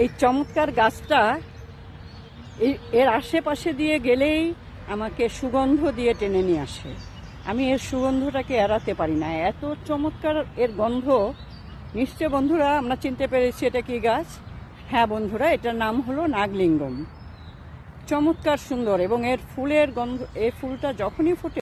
এই চমৎকার গাছটা এর আশেপাশে দিয়ে গেলেই আমাকে সুগন্ধ দিয়ে টেনে নিয়ে আসে। আমি এর সুগন্ধটাকে এড়াতে পারি না। এত চমৎকার এর গন্ধ। নিশ্চয় বন্ধুরা, আমরা চিনতে পেরেছি এটা কি গাছ? হ্যাঁ বন্ধুরা, এটার নাম হলো নাগলিঙ্গম। চমৎকার সুন্দর এবং এর ফুলের গন্ধ এই ফুলটা যখনই ফোটে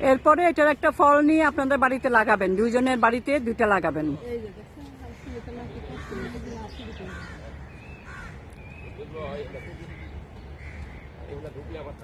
এরপরে এটার একটা ফল নিয়ে আপনাদের বাড়িতে লাগাবেন। দুইজনের বাড়িতে দুইটা লাগাবেন। ঢুকলে আবার